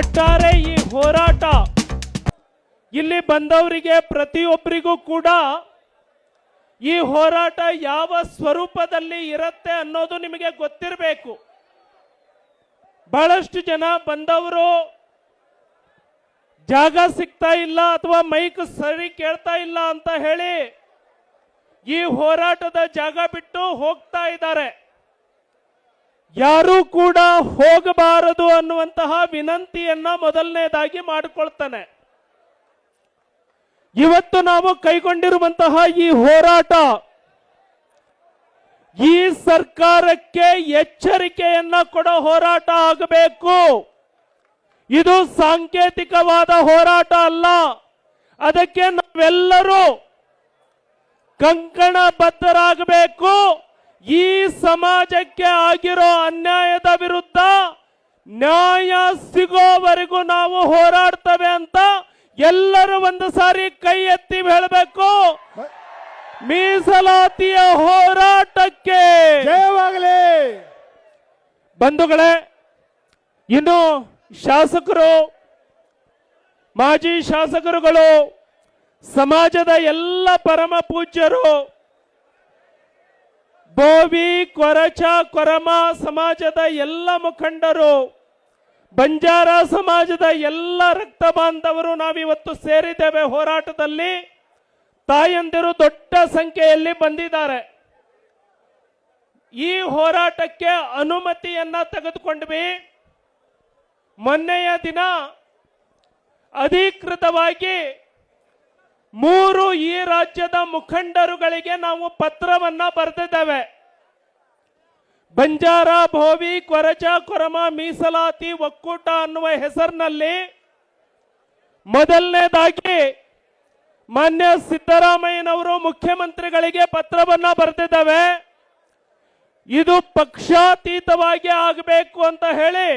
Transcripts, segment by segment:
ಒಟ್ಟಾರೆ ಈ ಹೋರಾಟ ಇಲ್ಲಿ ಬಂದವರಿಗೆ ಪ್ರತಿಯೊಬ್ಬರಿಗೂ ಕೂಡ ಈ ಹೋರಾಟ ಯಾವ ಸ್ವರೂಪದಲ್ಲಿ ಇರುತ್ತೆ ಅನ್ನೋದು ನಿಮಗೆ ಗೊತ್ತಿರಬೇಕು. ಬಹಳಷ್ಟು ಜನ ಬಂದವರು ಜಾಗ ಸಿಗ್ತಾ ಇಲ್ಲ ಅಥವಾ ಮೈಕ್ ಸರಿ ಕೇಳ್ತಾ ಇಲ್ಲ ಅಂತ ಹೇಳಿ ಈ ಹೋರಾಟದ ಜಾಗ ಬಿಟ್ಟು ಹೋಗ್ತಾ ಇದ್ದಾರೆ. ಯಾರೂ ಕೂಡ ಹೋಗಬಾರದು ಅನ್ನುವಂತಹ ವಿನಂತಿಯನ್ನ ಮೊದಲನೇದಾಗಿ ಮಾಡಿಕೊಳ್ತಾನೆ. ಇವತ್ತು ನಾವು ಕೈಗೊಂಡಿರುವಂತಹ ಈ ಹೋರಾಟ, ಈ ಸರ್ಕಾರಕ್ಕೆ ಎಚ್ಚರಿಕೆಯನ್ನ ಕೊಡೋ ಹೋರಾಟ ಆಗಬೇಕು. ಇದು ಸಾಂಕೇತಿಕವಾದ ಹೋರಾಟ ಅಲ್ಲ. ಅದಕ್ಕೆ ನಾವೆಲ್ಲರೂ ಕಂಕಣ ಬದ್ಧರಾಗಬೇಕು. ಈ ಸಮಾಜಕ್ಕೆ ಆಗಿರೋ ಅನ್ಯಾಯದ ವಿರುದ್ಧ ನ್ಯಾಯ ಸಿಗೋವರೆಗೂ ನಾವು ಹೋರಾಡ್ತೇವೆ ಅಂತ ಎಲ್ಲರೂ ಒಂದು ಸಾರಿ ಕೈ ಎತ್ತಿ ಹೇಳಬೇಕು. ಮೀಸಲಾತಿಯ ಹೋರಾಟಕ್ಕೆ ಜಯವಾಗಲಿ. ಬಂಧುಗಳೇ ಇನ್ನು ಶಾಸಕರು ಮಾಜಿ ಶಾಸಕರುಗಳು ಸಮಾಜದ ಎಲ್ಲ ಪರಮ ಪೂಜ್ಯರು ಬೋವಿ, ಕೊರಚ, ಕೊರಮ ಸಮಾಜದ ಎಲ್ಲ ಮುಖಂಡರು, ಬಂಜಾರ ಸಮಾಜದ ಎಲ್ಲ ರಕ್ತ ಬಾಂಧವರು ನಾವಿವತ್ತು ಸೇರಿದ್ದೇವೆ ಹೋರಾಟದಲ್ಲಿ. ತಾಯಂದಿರು ದೊಡ್ಡ ಸಂಖ್ಯೆಯಲ್ಲಿ ಬಂದಿದ್ದಾರೆ. ಈ ಹೋರಾಟಕ್ಕೆ ಅನುಮತಿಯನ್ನ ತೆಗೆದುಕೊಂಡ್ವಿ. ಮೊನ್ನೆಯ ದಿನ ಅಧಿಕೃತವಾಗಿ ಮೂರು ಈ ರಾಜ್ಯದ ಮುಖಂಡರುಗಳಿಗೆ ನಾವು ಪತ್ರವನ್ನ ಬರೆದಿದ್ದೇವೆ. ಬಂಜಾರ, ಭೋವಿ, ಕೊರಚ, ಕೊರಮ, ಮೀಸಲಾತಿ, ಒಕ್ಕೂಟ ಅನ್ನುವ ಹೆಸರಿನಲ್ಲಿ ಮೊದಲನೇದಾಗಿ ಮಾನ್ಯ ಸಿದ್ದರಾಮಯ್ಯನವರು ಮುಖ್ಯಮಂತ್ರಿಗಳಿಗೆ ಪತ್ರವನ್ನ ಬರೆದಿದ್ದಾವೆ. ಇದು ಪಕ್ಷಾತೀತವಾಗಿ ಆಗಬೇಕು ಅಂತ ಹೇಳಿ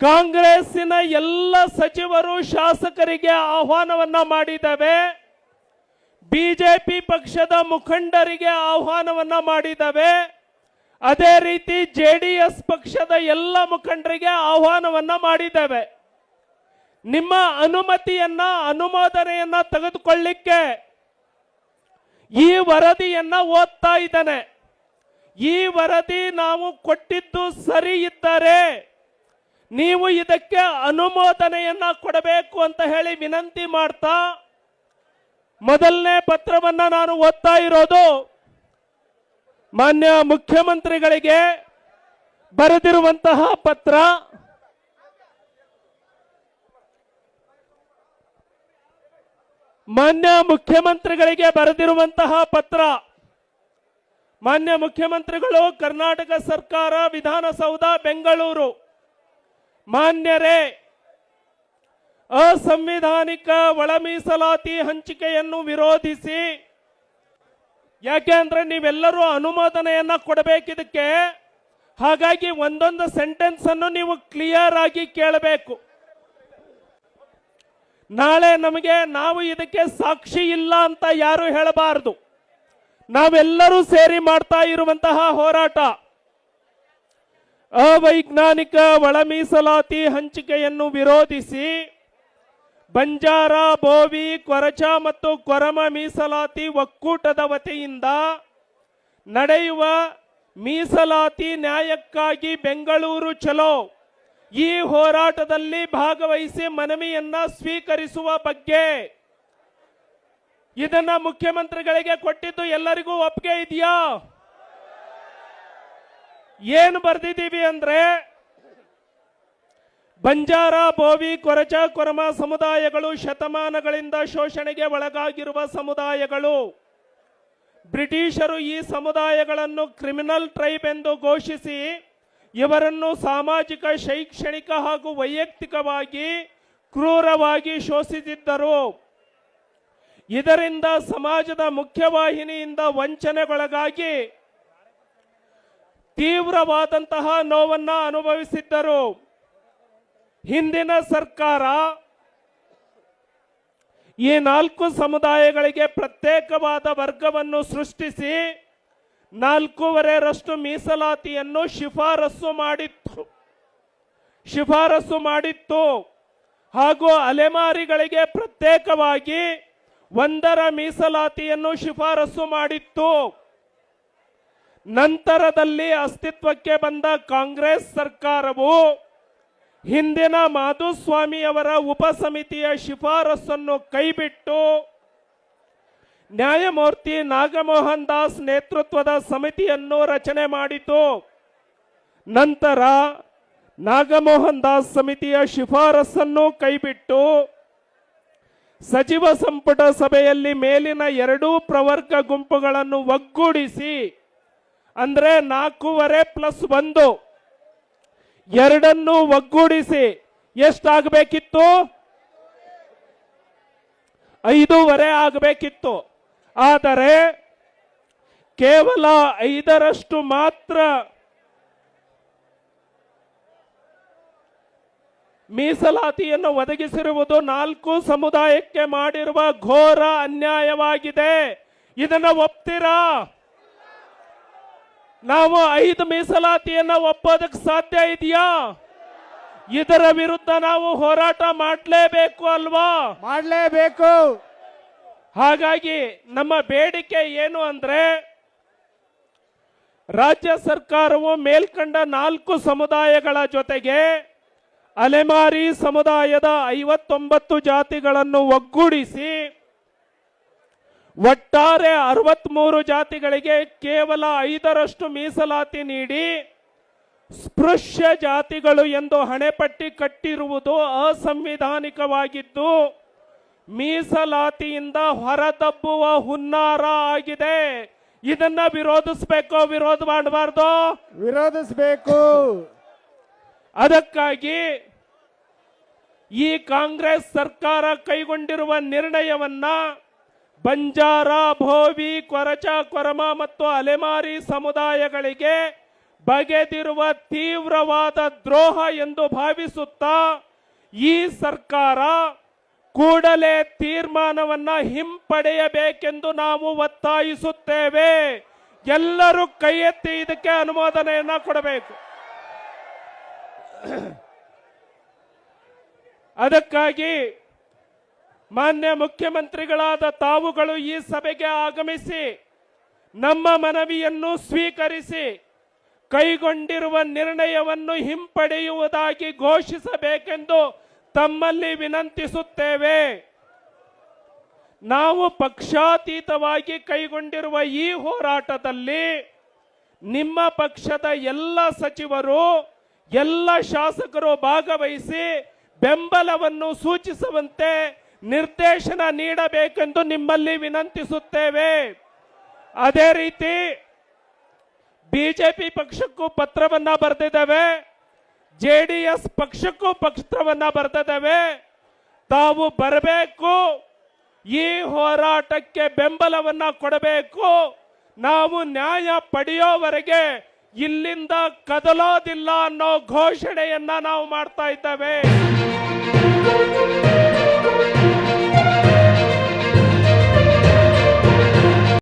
ಕಾಂಗ್ರೆಸ್ಸಿನ ಎಲ್ಲ ಸಚಿವರು ಶಾಸಕರಿಗೆ ಆಹ್ವಾನವನ್ನ ಮಾಡಿದ್ದಾವೆ. ಬಿಜೆಪಿ ಪಕ್ಷದ ಮುಖಂಡರಿಗೆ ಆಹ್ವಾನವನ್ನ ಮಾಡಿದ್ದಾವೆ. ಅದೇ ರೀತಿ ಜೆ ಡಿ ಎಸ್ ಪಕ್ಷದ ಎಲ್ಲ ಮುಖಂಡರಿಗೆ ಆಹ್ವಾನವನ್ನ ಮಾಡಿದ್ದಾವೆ. ನಿಮ್ಮ ಅನುಮತಿಯನ್ನ, ಅನುಮೋದನೆಯನ್ನ ತೆಗೆದುಕೊಳ್ಳಿಕ್ಕೆ ಈ ವರದಿಯನ್ನ ಓದ್ತಾ ಇದ್ದಾನೆ. ಈ ವರದಿ ನಾವು ಕೊಟ್ಟಿದ್ದು ಸರಿ ಇದ್ದರೆ ನೀವು ಇದಕ್ಕೆ ಅನುಮೋದನೆಯನ್ನ ಕೊಡಬೇಕು ಅಂತ ಹೇಳಿ ವಿನಂತಿ ಮಾಡ್ತಾ ಮೊದಲನೇ ಪತ್ರವನ್ನ ನಾನು ಓದ್ತಾ ಇರೋದು ಮಾನ್ಯ ಮುಖ್ಯಮಂತ್ರಿಗಳಿಗೆ ಬರೆದಿರುವಂತಹ ಪತ್ರ. ಮಾನ್ಯ ಮುಖ್ಯಮಂತ್ರಿಗಳಿಗೆ ಬರೆದಿರುವಂತಹ ಪತ್ರ. ಮಾನ್ಯ ಮುಖ್ಯಮಂತ್ರಿಗಳು ಕರ್ನಾಟಕ ಸರ್ಕಾರ, ವಿಧಾನಸೌಧ, ಬೆಂಗಳೂರು. ಮಾನ್ಯರೇ, ಅಸಂವಿಧಾನಿಕ ಒಳ ಮೀಸಲಾತಿ ಹಂಚಿಕೆಯನ್ನು ವಿರೋಧಿಸಿ, ಯಾಕೆ ಅಂದ್ರೆ ನೀವೆಲ್ಲರೂ ಅನುಮೋದನೆಯನ್ನ ಕೊಡಬೇಕಿದಕ್ಕೆ, ಹಾಗಾಗಿ ಒಂದೊಂದು ಸೆಂಟೆನ್ಸ್ ಅನ್ನು ನೀವು ಕ್ಲಿಯರ್ ಆಗಿ ಕೇಳಬೇಕು. ನಾಳೆ ನಮಗೆ ನಾವು ಇದಕ್ಕೆ ಸಾಕ್ಷಿ ಇಲ್ಲ ಅಂತ ಯಾರು ಹೇಳಬಾರದು. ನಾವೆಲ್ಲರೂ ಸೇರಿ ಮಾಡ್ತಾ ಇರುವಂತಹ ಹೋರಾಟ. ಅವೈಜ್ಞಾನಿಕ ಒಳ ಮೀಸಲಾತಿ ಹಂಚಿಕೆಯನ್ನು ವಿರೋಧಿಸಿ ಬಂಜಾರ, ಬೋವಿ, ಕೊರಚ ಮತ್ತು ಕೊರಮ ಮೀಸಲಾತಿ ಒಕ್ಕೂಟದ ವತಿಯಿಂದ ನಡೆಯುವ ಮೀಸಲಾತಿ ನ್ಯಾಯಕ್ಕಾಗಿ ಬೆಂಗಳೂರು ಚಲೋ. ಈ ಹೋರಾಟದಲ್ಲಿ ಭಾಗವಹಿಸಿ ಮನವಿಯನ್ನ ಸ್ವೀಕರಿಸುವ ಬಗ್ಗೆ ಇದನ್ನ ಮುಖ್ಯಮಂತ್ರಿಗಳಿಗೆ ಕೊಟ್ಟಿದ್ದು ಎಲ್ಲರಿಗೂ ಒಪ್ಪಿಗೆ ಇದೆಯಾ? ಏನು ಬರ್ದಿದ್ದೀವಿ ಅಂದ್ರೆ ಬಂಜಾರ, ಬೋವಿ, ಕೊರಚ, ಕೊರಮ ಸಮುದಾಯಗಳು ಶತಮಾನಗಳಿಂದ ಶೋಷಣೆಗೆ ಒಳಗಾಗಿರುವ ಸಮುದಾಯಗಳು. ಬ್ರಿಟಿಷರು ಈ ಸಮುದಾಯಗಳನ್ನು ಕ್ರಿಮಿನಲ್ ಟ್ರೈಬ್ ಎಂದು ಘೋಷಿಸಿ ಇವರನ್ನು ಸಾಮಾಜಿಕ, ಶೈಕ್ಷಣಿಕ ಹಾಗೂ ವೈಯಕ್ತಿಕವಾಗಿ ಕ್ರೂರವಾಗಿ ಶೋಷಿಸಿದ್ದರು. ಇದರಿಂದ ಸಮಾಜದ ಮುಖ್ಯವಾಹಿನಿಯಿಂದ ವಂಚನೆಗೊಳಗಾಗಿ ತೀವ್ರವಾದಂತಹ ನೋವನ್ನ ಅನುಭವಿಸಿದ್ದರು. ಹಿಂದಿನ ಸರ್ಕಾರ ಈ ನಾಲ್ಕು ಸಮುದಾಯಗಳಿಗೆ ಪ್ರತ್ಯೇಕವಾದ ವರ್ಗವನ್ನು ಸೃಷ್ಟಿಸಿ ನಾಲ್ಕೂವರೆರಷ್ಟು ಮೀಸಲಾತಿಯನ್ನು ಶಿಫಾರಸು ಮಾಡಿತ್ತು. ಶಿಫಾರಸು ಮಾಡಿತ್ತು. ಹಾಗೂ ಅಲೆಮಾರಿಗಳಿಗೆ ಪ್ರತ್ಯೇಕವಾಗಿ ಒಂದರ ಮೀಸಲಾತಿಯನ್ನು ಶಿಫಾರಸು ಮಾಡಿತ್ತು. ನಂತರದಲ್ಲಿ ಅಸ್ತಿತ್ವಕ್ಕೆ ಬಂದ ಕಾಂಗ್ರೆಸ್ ಸರ್ಕಾರವು ಹಿಂದಿನ ಮಾಧುಸ್ವಾಮಿಯವರ ಉಪಸಮಿತಿಯ ಶಿಫಾರಸನ್ನು ಕೈಬಿಟ್ಟು ನ್ಯಾಯಮೂರ್ತಿ ನಾಗಮೋಹನ್ ದಾಸ್ ನೇತೃತ್ವದ ಸಮಿತಿಯನ್ನು ರಚನೆ ಮಾಡಿತು. ನಂತರ ನಾಗಮೋಹನ್ ದಾಸ್ ಸಮಿತಿಯ ಶಿಫಾರಸನ್ನು ಕೈಬಿಟ್ಟು ಸಚಿವ ಸಂಪುಟ ಸಭೆಯಲ್ಲಿ ಮೇಲಿನ ಎರಡೂ ಪ್ರವರ್ಗ ಗುಂಪುಗಳನ್ನು ಒಗ್ಗೂಡಿಸಿ ಅಂದ್ರೆ ನಾಲ್ಕೂವರೆ ಪ್ಲಸ್ ಒಂದು. ಎರಡನ್ನು ಒಗ್ಗೂಡಿಸಿ ಎಷ್ಟಾಗಬೇಕಿತ್ತು? ಐದೂವರೆ ಆಗಬೇಕಿತ್ತು. ಆದರೆ ಕೇವಲ ಐದರಷ್ಟು ಮಾತ್ರ ಮೀಸಲಾತಿಯನ್ನು ಒದಗಿಸಿರುವುದು ನಾಲ್ಕು ಸಮುದಾಯಕ್ಕೆ ಮಾಡಿರುವ ಘೋರ ಅನ್ಯಾಯವಾಗಿದೆ. ಇದನ್ನು ಒಪ್ತೀರಾ? ನಾವು ಐದು ಮೀಸಲಾತಿಯನ್ನ ಒಪ್ಪೋದಕ್ಕೆ ಸಾಧ್ಯ ಇದೆಯಾ? ಇದರ ವಿರುದ್ಧ ನಾವು ಹೋರಾಟ ಮಾಡಲೇಬೇಕು ಅಲ್ವಾ? ಮಾಡಲೇಬೇಕು. ಹಾಗಾಗಿ ನಮ್ಮ ಬೇಡಿಕೆ ಏನು ಅಂದ್ರೆ ರಾಜ್ಯ ಸರ್ಕಾರವು ಮೇಲ್ಕಂಡ ನಾಲ್ಕು ಸಮುದಾಯಗಳ ಜೊತೆಗೆ ಅಲೆಮಾರಿ ಸಮುದಾಯದ ಐವತ್ತೊಂಬತ್ತು ಜಾತಿಗಳನ್ನು ಒಗ್ಗೂಡಿಸಿ ಒಟ್ಟಾರೆ ಅರವತ್ಮೂರು ಜಾತಿಗಳಿಗೆ ಕೇವಲ ಐದರಷ್ಟು ಮೀಸಲಾತಿ ನೀಡಿ ಸ್ಪೃಶ್ಯ ಜಾತಿಗಳು ಎಂದು ಹಣೆಪಟ್ಟಿ ಕಟ್ಟಿರುವುದು ಅಸಂವಿಧಾನಿಕವಾಗಿದ್ದು ಮೀಸಲಾತಿಯಿಂದ ಹೊರದಬ್ಬುವ ಹುನ್ನಾರ ಆಗಿದೆ. ಇದನ್ನ ವಿರೋಧಿಸಬೇಕು ವಿರೋಧ ಮಾಡಬಾರ್ದು? ವಿರೋಧಿಸಬೇಕು. ಅದಕ್ಕಾಗಿ ಈ ಕಾಂಗ್ರೆಸ್ ಸರ್ಕಾರ ಕೈಗೊಂಡಿರುವ ನಿರ್ಣಯವನ್ನ ಬಂಜಾರ, ಭೋವಿ, ಕೊರಚ, ಕೊರಮ ಮತ್ತು ಅಲೆಮಾರಿ ಸಮುದಾಯಗಳಿಗೆ ಬಗೆದಿರುವ ತೀವ್ರವಾದ ದ್ರೋಹ ಎಂದು ಭಾವಿಸುತ್ತಾ ಈ ಸರ್ಕಾರ ಕೂಡಲೇ ತೀರ್ಮಾನವನ್ನ ಹಿಂಪಡೆಯಬೇಕೆಂದು ನಾವು ಒತ್ತಾಯಿಸುತ್ತೇವೆ. ಎಲ್ಲರೂ ಕೈ ಎತ್ತಿ ಇದಕ್ಕೆ ಅನುಮೋದನೆಯನ್ನ ಕೊಡಬೇಕು. ಅದಕ್ಕಾಗಿ ಮಾನ್ಯ ಮುಖ್ಯಮಂತ್ರಿಗಳಾದ ತಾವುಗಳು ಈ ಸಭೆಗೆ ಆಗಮಿಸಿ ನಮ್ಮ ಮನವಿಯನ್ನು ಸ್ವೀಕರಿಸಿ ಕೈಗೊಂಡಿರುವ ನಿರ್ಣಯವನ್ನು ಹಿಂಪಡೆಯುವುದಾಗಿ ಘೋಷಿಸಬೇಕೆಂದು ತಮ್ಮಲ್ಲಿ ವಿನಂತಿಸುತ್ತೇವೆ. ನಾವು ಪಕ್ಷಾತೀತವಾಗಿ ಕೈಗೊಂಡಿರುವ ಈ ಹೋರಾಟದಲ್ಲಿ ನಿಮ್ಮ ಪಕ್ಷದ ಎಲ್ಲ ಸಚಿವರು, ಎಲ್ಲ ಶಾಸಕರು ಭಾಗವಹಿಸಿ ಬೆಂಬಲವನ್ನು ಸೂಚಿಸುವಂತೆ ನಿರ್ದೇಶನ ನೀಡಬೇಕೆಂದು ನಿಮ್ಮಲ್ಲಿ ವಿನಂತಿಸುತ್ತೇವೆ. ಅದೇ ರೀತಿ ಬಿಜೆಪಿ ಪಕ್ಷಕ್ಕೂ ಪತ್ರವನ್ನ ಬರೆದಿದ್ದೇವೆ ಜೆ ಡಿ ಎಸ್ ಪಕ್ಷಕ್ಕೂ ಪತ್ರವನ್ನ ಬರೆದಿದ್ದೇವೆ. ತಾವು ಬರಬೇಕು, ಈ ಹೋರಾಟಕ್ಕೆ ಬೆಂಬಲವನ್ನ ಕೊಡಬೇಕು. ನಾವು ನ್ಯಾಯ ಪಡೆಯೋವರೆಗೆ ಇಲ್ಲಿಂದ ಕದಲೋದಿಲ್ಲ ಅನ್ನೋ ಘೋಷಣೆಯನ್ನ ನಾವು ಮಾಡ್ತಾ ಇದ್ದೇವೆ.